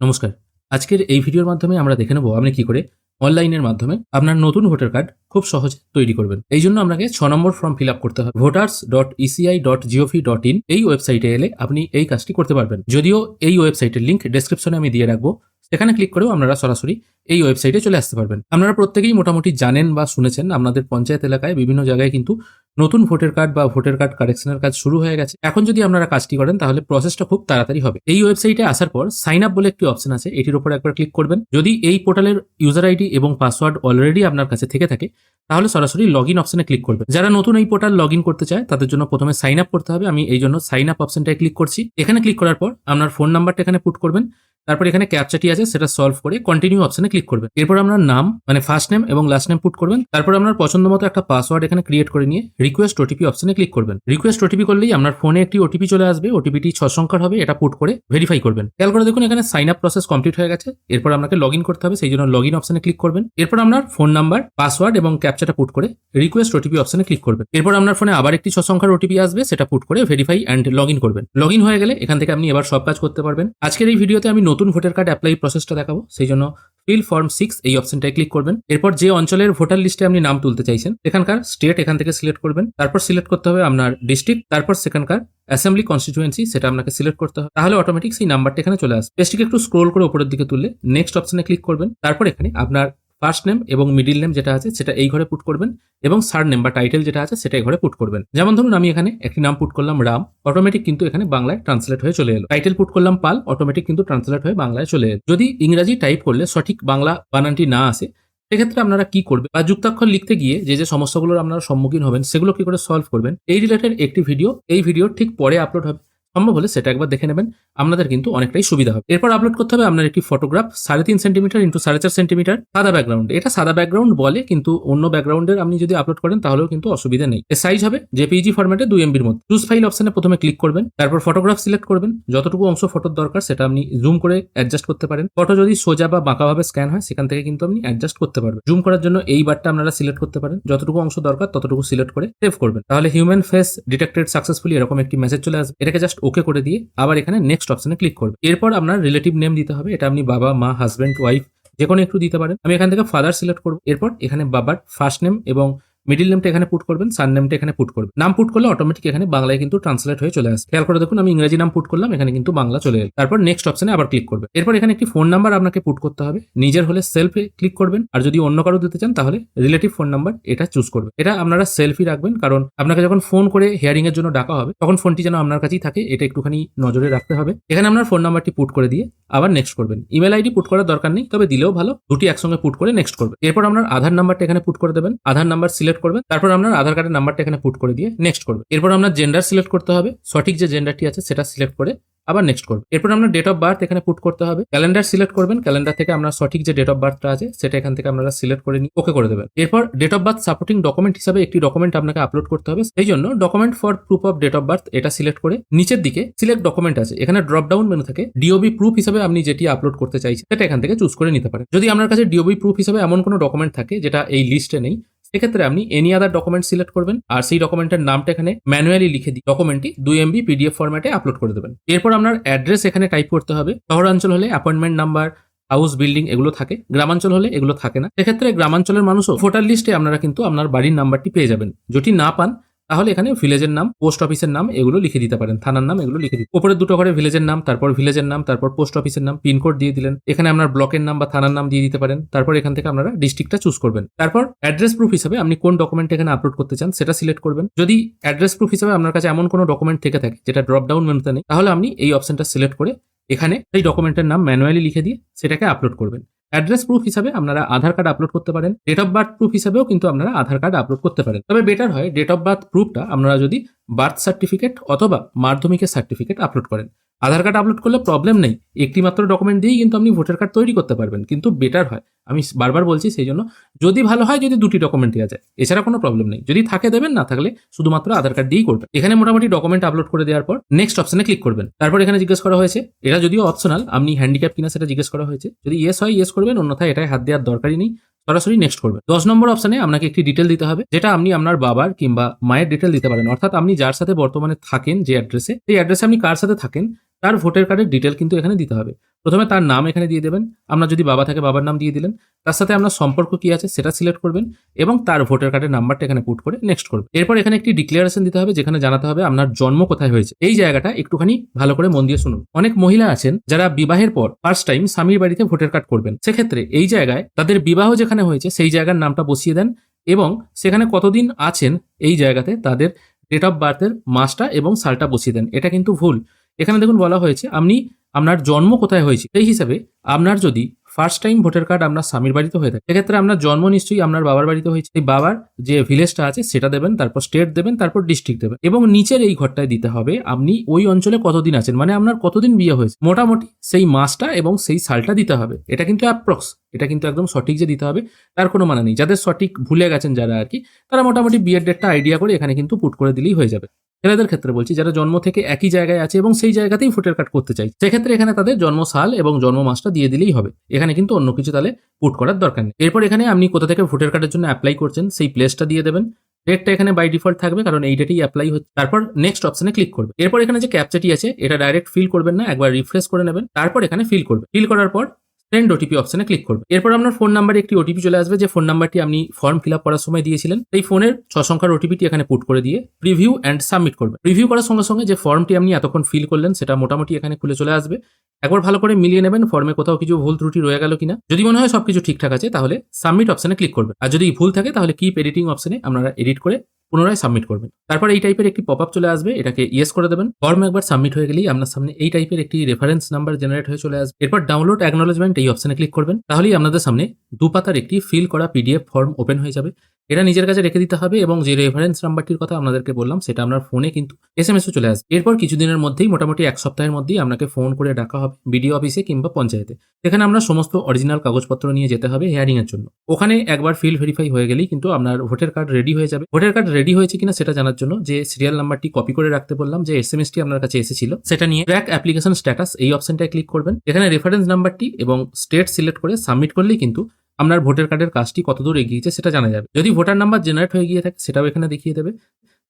নমস্কার। আজকের এই ভিডিওর মাধ্যমে আমরা দেখে নেব আপনি কি করে অনলাইনের মাধ্যমে আপনার নতুন ভোটার কার্ড খুব সহজে তৈরি করবেন। এই জন্য আপনাকে ছ নম্বর ফর্ম ফিল আপ করতে হবে। Voters dot ECI dot GOV dot in এই ওয়েবসাইটে এলে আপনি এই কাজটি করতে পারবেন। যদিও এই ওয়েবসাইটের লিঙ্ক ডেসক্রিপশনে আমি দিয়ে রাখব। সেখানে ক্লিক করেও আপনারা সরাসরি এই ওয়েবসাইটে চলে আসতে পারবেন। আপনারা প্রত্যেকেই মোটামুটি জানেন বা শুনেছেন আপনাদের পঞ্চায়েত এলাকায় বিভিন্ন জায়গায় কিন্তু নতুন ভোটার কার্ড বা ভোটার কার্ড কারেকশনের কাজ শুরু হয়ে গেছে। এখন যদি আপনারা কাজটি করেন, তাহলে প্রসেসটা খুব তাড়াতাড়ি হবে। এই ওয়েবসাইটে আসার পর সাইন আপ বলে একটি অপশন আছে, এটির উপর একবার ক্লিক করবেন। যদি এই পোর্টালের ইউজার আইডি এবং পাসওয়ার্ড অলরেডি আপনার কাছে থেকে থাকে তাহলে সরাসরি লগ ইন অপশনে ক্লিক করবে। যারা নতুন এই পোর্টাল লগ ইন করতে চায়, তাদের জন্য প্রথমে সাইন আপ করতে হবে। আমি এই জন্য সাইন আপ অপশনটায় ক্লিক করছি। এখানে ক্লিক করার পর আপনার ফোন নাম্বারটা এখানে পুট করবেন। তারপর এখানে ক্যাপচাটি আছে, সেটা সলভ করে কন্টিনিউ অপশনে ক্লিক করবেন। এরপর আপনার নাম মানে ফার্স্ট নেম এবং লাস্ট নেম পুট করবেন। তারপর আপনার পছন্দ মতো একটা পাসওয়ার্ড এখানে ক্রিয়েট করে নিয়ে রিকোয়েস্ট ওটিপি অপশনে ক্লিক করবেন। রিকোয়েস্ট ওটিপি করলেই আপনার ফোনে একটি ওটিপি চলে আসবে ওটিপিটি ছ সংখ্যার হবে, এটা পুট করে ভেরিফাই করবেন। খেয়াল করে দেখুন এখানে সাইন আপ প্রসেস কমপ্লিট হয়ে গেছে, এরপর আপনাকে লগ করতে হবে, সেই জন্য লগ ইন অপশনে ক্লিক করবেন। এরপর আপনার ফোন নাম্বার পাসওয়ার্ড এবং ক্যাপচাটা পুট করে রিকোয়েস্ট ওটিপি অপশনে ক্লিক করবেন। এরপর আপনার ফোনে আবার একটি ছ সংখ্যার ওটিপি আসবে, সেটা পুট করে ভেরিফাই অ্যান্ড লগ ইন করবেন। লগ ইন হয়ে গেলে এখান থেকে আপনি এবার সব কাজ করতে পারবেন। আজকের এই ভিডিওতে আমি নতুন ভোটার কার্ড অ্যাপ্লাই প্রসেসটা দেখাবো। সেই জন্য ফিল ফর্ম সিক্স এই অপশনটায় ক্লিক করবেন। এরপর যে অঞ্চলের ভোটার লিস্টে আপনি নাম তুলতে চাইছেন, সেখানকার স্টেট এখান থেকে সিলেক্ট করবেন। তারপর সিলেক্ট করতে হবে আপনার ডিস্ট্রিক্ট তারপর সেখানকার অ্যাসেম্বলি কনস্টিটুয়েন্সি সেটা আপনাকে সিলেক্ট করতে হবে। তাহলে অটোমেটিক সেই নাম্বারটা এখানে চলে আসবে। একটু স্ক্রোল করে উপরের দিকে তুললে নেক্সট অপশনে ক্লিক করবেন। তারপর এখানে আপনার ফার্স্ট নেম এবং মিডিল নেম যেটা আছে, সেটা এই ঘরে পুট করবেন এবং সার নেম বা টাইটেল যেটা আছে, সেটা এই ঘরে পুট করবেন। যেমন ধরুন আমি এখানে একটি নাম পুট করলাম রাম অটোমেটিক কিন্তু এখানে বাংলায় ট্রান্সলেট হয়ে চলে এলো। টাইটেল পুট করলাম পাল অটোমেটিক কিন্তু ট্রান্সলেট হয়ে বাংলায় চলে এলো। যদি ইংরাজি টাইপ করলে সঠিক বাংলা বানানটি না আসে, সেক্ষেত্রে আপনারা কি করবেন? বা যুক্তাক্ষর লিখতে গিয়ে যে যে সমস্যাগুলোর আপনারা সম্মুখীন হবেন, সেগুলো কি করে সলভ করবেন? এই রিলেটেড একটি ভিডিও এই ভিডিও ঠিক পরে আপলোড হবে। সম্ভব হলে সেটা একবার দেখে নেবেন। আপনাদের কিন্তু অনেকটাই সুবিধা হবে। এরপর আপলোড করতে হবে আপনার একটি ফটোগ্রাফ সাড়ে তিন সেন্টিমিটার ইন্টু সাড়ে চার সেন্টিমিটার সাদা ব্যাকগ্রাউন্ড এটা সাদা ব্যাকগ্রাউন্ড বলে, কিন্তু অন্য ব্যাকগ্রাউন্ডের আপনি যদি আপলোড করেন, তাহলেও কিন্তু অসুবিধা নেই। সাইজ হবে জেপিজি ফরম্যাটে দুই এমবির মধ্যে। চুজ ফাইল অপশনে প্রথমে ক্লিক করবেন, তারপর ফটোগ্রাফ সিলেক্ট করবেন। যতটুকু অংশ ফটোর দরকার, সেটা আপনি জুম করে অ্যাডজাস্ট করতে পারেন। ফটো যদি সোজা বা বাঁকাভাবে স্ক্যান হয়, সেখান থেকে কিন্তু আপনি অ্যাডজাস্ট করতে পারবেন। জুম করার জন্য এই বারটা আপনারা সিলেক্ট করতে পারেন। যতটুকু অংশ দরকার, ততটুকু সিলেক্ট করে সেভ করবেন। তাহলে হিউম্যান ফেস ডিটেক্টেড সাকসেসফুলি এরকম একটি মেসেজ চলে আসবে। এটাকে জাস্ট ওকে করে দিয়ে আবার এখানে নেক্সট অপশনে ক্লিক করবে। এরপর আপনার রিলেটিভ নেম দিতে হবে। এটা আপনি বাবা, মা হাজব্যান্ড ওয়াইফ যে কোনো একটু দিতে পারেন। আমি এখান থেকে ফাদার সিলেক্ট করব। এরপর এখানে বাবার ফার্স্ট নেম এবং মিডিল নেমটা এখানে পুট করবেন সার নেমটা এখানে পুট করবেন। নাম পুট করলে অটোমেটিক এখানে বাংলায় কিন্তু ট্রান্সলেট হয়ে চলে আসে। খেয়াল করে দেখুন, আমি ইংরেজি নাম পুট করলাম, এখানে কিন্তু বাংলা চলে এলো। তারপর নেক্সট অপশনে আবার ক্লিক করবে এরপর এখানে একটি ফোন নাম্বার আপনাকে পুট করতে হবে। নিজের হলে সেলফে ক্লিক করবেন। আর যদি অন্য কারও দিতে চান, তাহলে রিলেটিভ ফোন নাম্বার এটা চুজ করবে এটা আপনারা সেলফি রাখবেন, কারণ আপনাকে যখন ফোন করে হিয়ারিং এর জন্য ডাকা হবে, তখন ফোনটি যেন আপনার কাছেই থাকে, এটা একটুখানি নজরে রাখতে হবে। এখানে আপনার ফোন নাম্বারটি পুট করে দিয়ে আবার নেক্সট করবেন। ইমেল আইডি পুট করার দরকার নেই, তবে দিলেও ভালো, দুটি একসঙ্গে পুট করে নেক্সট করবে এরপর আপনার আধার নাম্বারটা এখানে পুট করে দেবেন। আধার নাম্বার সিলেক্ট করবেন, তারপর আপনার আধার কার্ডের নাম্বারটা এখানে পুট করে দিয়ে নেক্সট করবে এরপর আপনার জেন্ডার সিলেক্ট করতে হবে, সঠিক যে জেন্ডারটি আছে সেটা সিলেক্ট করে আবার নেক্সট করবে এরপর আপনার ডেট অফ বার্থ এখানে পুট করতে হবে ক্যালেন্ডার সিলেক্ট করবেন ক্যালেন্ডার থেকে আপনার সঠিক যে ডেট অফ বার্থটা আছে সেটা এখান থেকে আপনারা সিলেক্ট করে নিয়ে ওকে করে দেবেন। এরপর date of birth supporting document হিসাবে একটি ডকুমেন্ট আপনাকে আপলোড করতে হবে, সেই জন্য document for proof of date of birth এটা সিলেক্ট করে নিচের দিকে সিলেক্ট ডকুমেন্ট আছে, এখানে ড্রপ ডাউন মেনু থাকে ডিওবি প্রুফ হিসাবে আপনি যেটি আপলোড করতে চাইছেন সেটা এখান থেকে চুজ করে নিতে পারেন। যদি আপনার কাছে ডিওবি প্রুফ হিসাবে এমন কোনো ডকুমেন্ট থাকে যেটা এই লিস্টে নেই সেক্ষেত্রে আপনি এনি আদার ডকুমেন্ট সিলেক্ট করবেন, আর সেই ডকুমেন্টের নামটা এখানে ম্যানুয়ালি লিখে দিই ডকুমেন্টটি দুই এমবি পিডিএফ ফরম্যাটে আপলোড করে দেবেন। এরপর আপনার অ্যাড্রেস এখানে টাইপ করতে হবে। শহরাঞ্চল হলে অ্যাপয়েন্টমেন্ট নাম্বার হাউস বিল্ডিং এগুলো থাকে। গ্রামাঞ্চল হলে এগুলো থাকে না। সেক্ষেত্রে গ্রামাঞ্চলের মানুষও ভোটার লিস্টে আপনারা কিন্তু আপনার বাড়ির নাম্বারটি পেয়ে যাবেন। যদি না পান তাহলে এখানে ভিলেজের নাম পোস্ট অফিসের নাম এগুলো লিখে দিতে পারেন। থানার নাম এগুলো লিখে দিতে উপরে দুটো করে ভিলেজের নাম, তারপর ভিলেজের নাম, তারপর পোস্ট অফিসের নাম পিনকোড দিয়ে দিলেন। এখানে আপনার ব্লকের নাম বা থানার নাম দিয়ে দিতে পারেন। তারপর এখান থেকে আপনারা ডিস্ট্রিক্টটা চুজ করবেন। তারপর অ্যাড্রেস প্রুফ হিসাবে আপনি কোন ডকুমেন্ট এখানে আপলোড করতে চান সেটা সিলেক্ট করবেন। যদি অ্যাড্রেস প্রুফ হিসাবে আপনার কাছে এমন কোনো ডকুমেন্ট থেকে থাকে, যেটা ড্রপ ডাউন মেনুতে নেই, তাহলে আপনি এই অপশনটা সিলেক্ট করে এখানে এই ডকুমেন্টের নাম ম্যানুয়ালি লিখে দিয়ে সেটাকে আপলোড করবেন। অ্যাড্রেস প্রুফ হিসাবে আপনারা আধার কার্ড আপলোড করতে পারেন। ডেট অফ বার্থ প্রুফ হিসাবেও কিন্তু আপনারা আধার কার্ড আপলোড করতে পারেন। তবে বেটার হয় ডেট অফ বার্থ প্রুফটা আপনারা যদি বার্থ সার্টিফিকেট অথবা মাধ্যমিকের সার্টিফিকেট আপলোড করেন। আধার কার্ড আপলোড করলে প্রবলেম নেই। একটি মাত্র ডকুমেন্ট দিয়েই কিন্তু আপনি ভোটার কার্ড তৈরি করতে পারবেন, কিন্তু বেটার হয়। আমি বারবার বলছি সেই জন্য, যদি ভালো হয় যদি দুটি ডকুমেন্ট দেওয়া যায়, এছাড়া কোনো প্রবলেম নেই। যদি থাকে দেবেন, না থাকলে শুধুমাত্র আধার কার্ড দিয়েই করবেন। এখানে মোটামুটি ডকুমেন্ট আপলোড করে দেওয়ার পর নেক্সট অপশনে ক্লিক করবেন। তারপর এখানে জিজ্ঞেস করা হয়েছে, এটা যদিও অপশনাল আপনি হ্যান্ডিক্যাপ কিনা সেটা জিজ্ঞেস করা হয়েছে। যদি ইয়েস হয় ইয়েস করবেন, অন্যথায় এটাই হাত দেওয়ার দরকারই নেই। সরাসরি নেক্সট করবেন দশ নম্বর অপশনে আপনাকে একটি ডিটেল দিতে হবে, যেটা আপনি আপনার বাবার কিংবা মায়ের ডিটেল দিতে পারেন। অর্থাৎ আপনি যার সাথে বর্তমানে থাকেন, যে অ্যাড্রেসে সেই অ্যাড্রেসে আপনি কার সাথে থাকেন, তার ভোটার কার্ডের ডিটেল কিন্তু এখানে দিতে হবে। প্রথমে তার নাম এখানে দিয়ে দেবেন। আপনার যদি বাবা থাকে, বাবার নাম দিয়ে দিলেন। তার সাথে আপনার সম্পর্ক কি আছে সেটা সিলেক্ট করবেন এবং তার ভোটার কার্ডের নাম্বারটা এখানে পুট করে নেক্সট করবেন। এরপর এখানে একটি ডিক্লারেশন দিতে হবে, যেখানে জানাতে হবে আপনার জন্ম কোথায় হয়েছে। এই জায়গাটা একটুখানি ভালো করে মন দিয়ে শুনুন। অনেক মহিলা আছেন যারা বিবাহের পর ফার্স্ট টাইম স্বামীর বাড়িতে ভোটার কার্ড করবেন। সেক্ষেত্রে এই জায়গায় তাদের বিবাহ যেখানে হয়েছে, সেই জায়গার নামটা বসিয়ে দেন এবং সেখানে কতদিন আছেন এই জায়গাতে তাদের ডেট অফ বার্থের মাসটা এবং সালটা বসিয়ে দেন। এটা কিন্তু ভুল। এখানে দেখুন বলা হয়েছে, আপনি আপনার জন্ম কোথায় হয়েছে? সেই হিসাবে আপনার যদি ফার্স্ট টাইম ভোটার কার্ড আপনার স্বামীর বাড়িতে হয়ে থাকে, সেক্ষেত্রে আপনার জন্ম নিশ্চয়ই আপনার বাবার বাড়িতে হয়েছে। এই বাবার যে ভিলেজটা আছে, সেটা দেবেন, তারপর স্টেট দেবেন, তারপর ডিস্ট্রিক্ট দেবেন এবং নিচের এই ঘরটায় দিতে হবে আপনি ওই অঞ্চলে কতদিন আছেন? মানে আপনার কতদিন বিয়ে হয়েছে? মোটামুটি সেই মাসটা এবং সেই সালটা দিতে হবে। এটা কিন্তু অ্যাপ্রক্স এটা কিন্তু একদম সঠিক যে দিতে হবে, তার কোনো মানে নেই। যাদের সঠিক ভুলে গেছেন যারা আর কি, তারা মোটামুটি বিয়ের ডেটটা আইডিয়া করে এখানে কিন্তু পুট করে দিলেই হয়ে যাবে। ছেলেদের ক্ষেত্রে বলছি, যারা জন্ম থেকে একই জায়গায় আছে এবং সেই জায়গাতেই ভোটার কার্ড করতে চাই সেক্ষেত্রে এখানে তাদের জন্ম সাল এবং জন্ম মাসটা দিয়ে দিলেই হবে। এখানে কিন্তু অন্য কিছু তাহলে পুট করার দরকার নেই। এরপর এখানে আপনি কোথা থেকে ভোটার কার্ডের জন্য অ্যাপ্লাই করছেন, সেই প্লেসটা দিয়ে দেবেন। ডেটটা এখানে বাই ডিফল্ট থাকবে, কারণ এই ডেটেই অ্যাপ্লাই হচ্ছে। তারপর নেক্সট অপশনে ক্লিক করবে। এরপর এখানে যে ক্যাপচাটি আছে, এটা ডাইরেক্ট ফিল করবেন না, একবার রিফ্রেশ করে নেবেন, তারপর এখানে ফিল করবে। ফিল করার পর সেন্ড ওটিপি অপশনে ক্লিক করবে। এরপর আপনার ফোন নাম্বারে একটি ওটিপি চলে আসবে, যে ফোন নাম্বারটি আপনি ফর্ম ফিল আপ করার সময় দিয়েছিলেন। এই ফোনের ছ সংখ্যার ওটিপিটি এখানে পুট করে দিয়ে প্রিভিউ অ্যান্ড সাবমিট করবে। প্রিভিউ করার সঙ্গে সঙ্গে যে ফর্মটি আপনি এতক্ষণ ফিল করলেন, সেটা মোটামুটি এখানে খুলে চলে আসবে। একবার ভালো করে মিলিয়ে নেবেন ফর্মে কোথাও কিছু ভুল ত্রুটি রয়ে গেল কিনা। যদি মনে হয় সবকিছু ঠিকঠাক আছে, তাহলে সাবমিট অপশনে ক্লিক করবে। আর যদি ভুল থাকে, তাহলে কিপ এডিটিং অপশনে আপনারা এডিট করে পুনরায় সাবমিট করবেন। তারপর এই টাইপের একটি পপ আপ চলে আসবে, এটাকে ইয়েস করে দেবেন। ফর্ম একবার সাবমিট হয়ে গেলেই আপনার সামনে এই টাইপের একটি রেফারেন্স নাম্বার জেনারেট হয়ে চলে আসবে। এরপর ডাউনলোড অ্যাকনোলজমেন্ট এই অপশনে ক্লিক করবেন, তাহলেই আপনাদের সামনে দু পাতার একটি ফিল করা পিডিএফ ফর্ম ওপেন হয়ে যাবে। এটা নিজের কাছে রেখে দিতে হবে এবং যে রেফারেন্স নাম্বারটির কথা আপনাদেরকে বললাম, সেটা আপনার ফোনে কিন্তু এস এম চলে আসবে। এরপর কিছুদিনের মধ্যেই, মোটামুটি এক সপ্তাহের মধ্যেই আপনাকে ফোন করে ডাকা হবে বিডিও অফিসে কিংবা পঞ্চায়েতে। সেখানে আমরা সমস্ত অরিজিনাল কাগজপত্র নিয়ে যেতে হবে হেয়ারিং এর জন্য। ওখানে একবার ফিল ভেরিফাই হয়ে গেলেই কিন্তু আপনার ভোটার কার্ড রেডি হয়ে যাবে। ভোটার কার্ড রেডি হয়েছে কিনা সেটা জানার জন্য যে সিরিয়াল নাম্বারটি কপি করে রাখতে বললাম, যে এস এম এসটি আপনার কাছে এসেছিল, সেটা নিয়ে ট্র্যাক অ্যাপ্লিকেশন স্ট্যাটাস এই অপশনটায় ক্লিক করবেন। এখানে রেফারেন্স নাম্বারটি এবং স্টেট সিলেক্ট করে সাবমিট করলেই কিন্তু আপনার ভোটার কার্ডের কাজটি কতদূর এগিয়েছে সেটা জানা যাবে। যদি ভোটার নাম্বার জেনারেট হয়ে গিয়ে থাকে, সেটাও এখানে দেখিয়ে দেবে।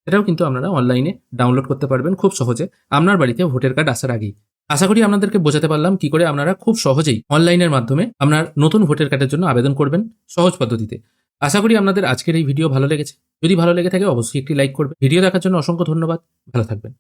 সেটাও কিন্তু আপনারা অনলাইনে ডাউনলোড করতে পারবেন খুব সহজে। আপনার বাড়িতে ভোটার কার্ড আসার আগেই। আশা করি আপনাদেরকে বোঝাতে পারলাম কি করে আপনারা খুব সহজেই অনলাইনের মাধ্যমে আপনার নতুন ভোটার কার্ডের জন্য আবেদন করবেন সহজ পদ্ধতিতে। আশা করি আপনাদের আজকের এই ভিডিও ভালো লেগেছে। যদি ভালো লেগে থাকে, অবশ্যই একটি লাইক করবে ভিডিও দেখার জন্য অসংখ্য ধন্যবাদ। ভালো থাকবেন।